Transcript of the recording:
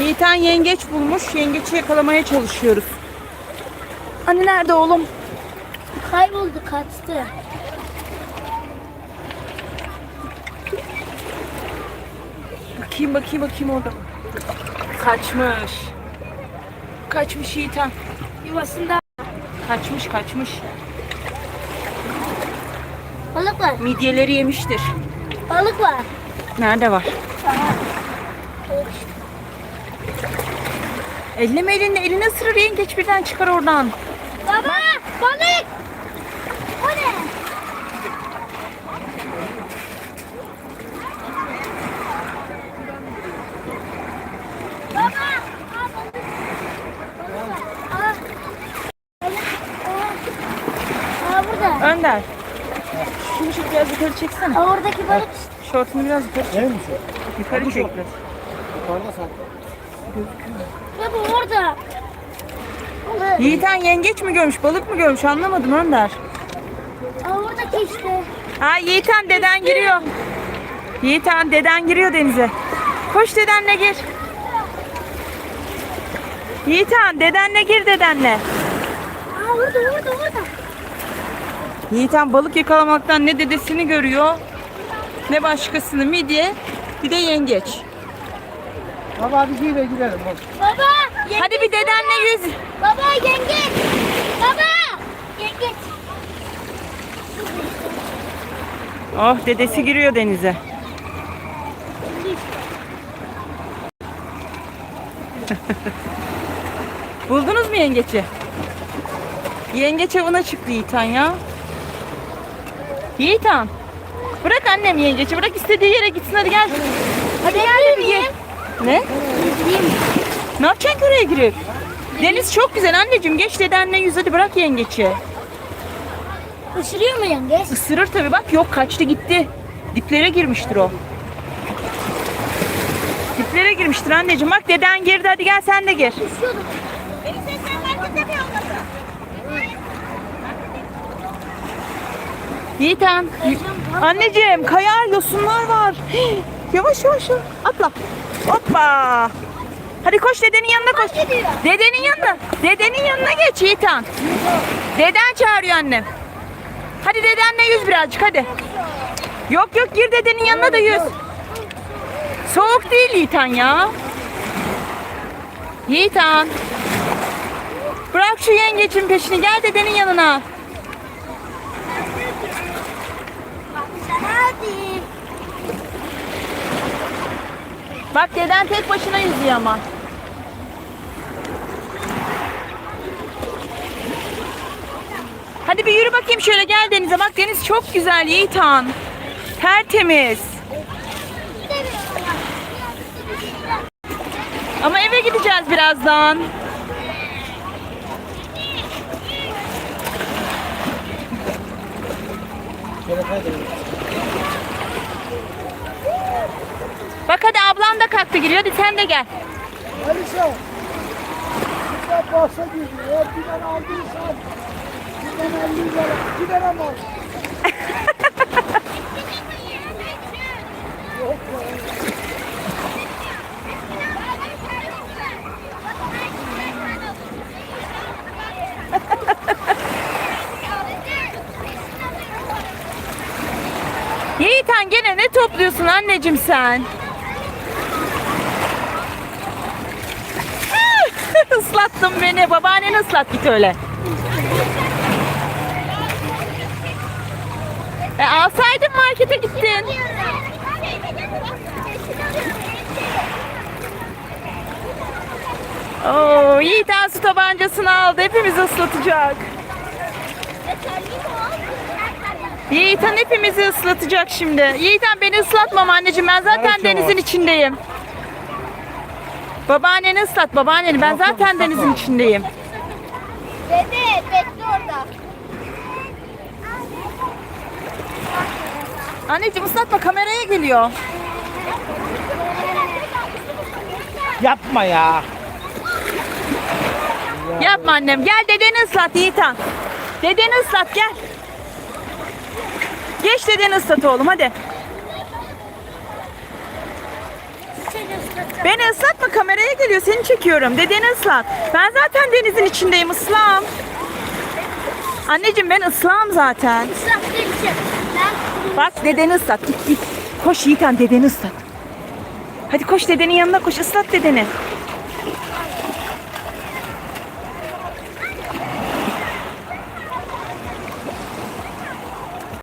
Yiğiten yengeç bulmuş. Yengeci yakalamaya çalışıyoruz. Anne nerede oğlum? Kayboldu kaçtı. Bakayım bakayım bakayım orada. Kaçmış. Kaçmış Yiğiten. Yuvasında Kaçmış kaçmış. balık var. Midyeleri yemiştir. Balık var. Nerede var? Elleme elini, elini ısırır yengeç birden çıkar oradan. Baba balık. O ne? Baba. Aa. Aa. Burada. Önder. Şunu şu biraz yukarı çeksene. Aa, oradaki balık. Şortunu biraz yukarı çek. Mi şu? Yukarı çek biraz. Yukarıda sen. Baba orada. Yiğiten yengeç mi görmüş, balık mı görmüş anlamadım Önder. Aa, oradaki işte. Ha Yiğiten deden giriyor. Yiğiten deden giriyor denize. Koş dedenle gir. Yiğiten dedenle gir dedenle. Aa orada orada orada. Yiğiten balık yakalamaktan ne dedesini görüyor ne başkasını midye bir de yengeç. Baba giy ve gidelim. Bak. Baba. Yengeç. Hadi bir dedenle yüz. Baba yengeç. Baba. Yengeç. Oh dedesi giriyor denize. Buldunuz mu yengeci? Yengeç avına çıktı Yiğitan ya. Yiğitan. Bırak annem yengeci. Bırak istediği yere gitsin hadi gel. Hadi gel de bir ye. Ne? Ne yapacaksın ki oraya girip? Deniz çok güzel anneciğim. Geç dedenle yüz hadi bırak yengeci. Isırıyor mu yengeç? Isırır tabii bak yok kaçtı gitti. Diplere girmiştir o. Diplere girmiştir anneciğim. Bak deden girdi hadi gel sen de gir. Isırıyordu. Beni seslen markette mi yolladı? Yiğitan. Anneciğim kayar yosunlar var. Hii, Yavaş yavaş yavaş. atla. Hoppa. Hadi koş dedenin yanına koş. Dedenin yanına. Dedenin yanına geç Yiğitan. Deden çağırıyor annem. Hadi dedenle yüz birazcık hadi. Yok yok gir dedenin yanına da yüz. Soğuk değil Yiğitan ya. Yiğitan. Bırak şu yengecin peşini gel dedenin yanına. Hadi. Bak deden tek başına yüzüyor ama. Hadi bir yürü bakayım şöyle gel denize. Bak deniz çok güzel Yiğitan. Tertemiz. Ama eve gideceğiz birazdan. Şöyle ablan da kalktı giriyor. Hadi sen de gel. Alişa. Güzel bahse girdi. Eğer bir tane aldıysan bir tane 50 lira. Bir tane mal. Yiğitan gene ne topluyorsun anneciğim sen? Islattın beni. Babaanneni ıslat git öyle. E, alsaydın markete gittin. Oo, Yiğitan su tabancasını aldı. Hepimizi ıslatacak. Yiğitan hepimizi ıslatacak şimdi. Yiğitan beni ıslatmam anneciğim. Ben zaten denizin içindeyim. Babaanneni ıslat babaanneni. Ben zaten denizin içindeyim. Dede bekle orada. Anneciğim ıslatma kameraya geliyor. Yapma ya. Yapma annem. Gel dedeni ıslat Yiğitan. Dedeni ıslat gel. Geç dedeni ıslat oğlum hadi. seni ıslatacağım. Beni ıslatma kameraya geliyor seni çekiyorum. Dedeni ıslat. Ben zaten denizin içindeyim ıslam. Anneciğim ben ıslam zaten. Islatacağım. Ben Bak dedeni ıslat git git. Koş Yiğitan dedeni ıslat. Hadi koş dedenin yanına koş ıslat dedeni.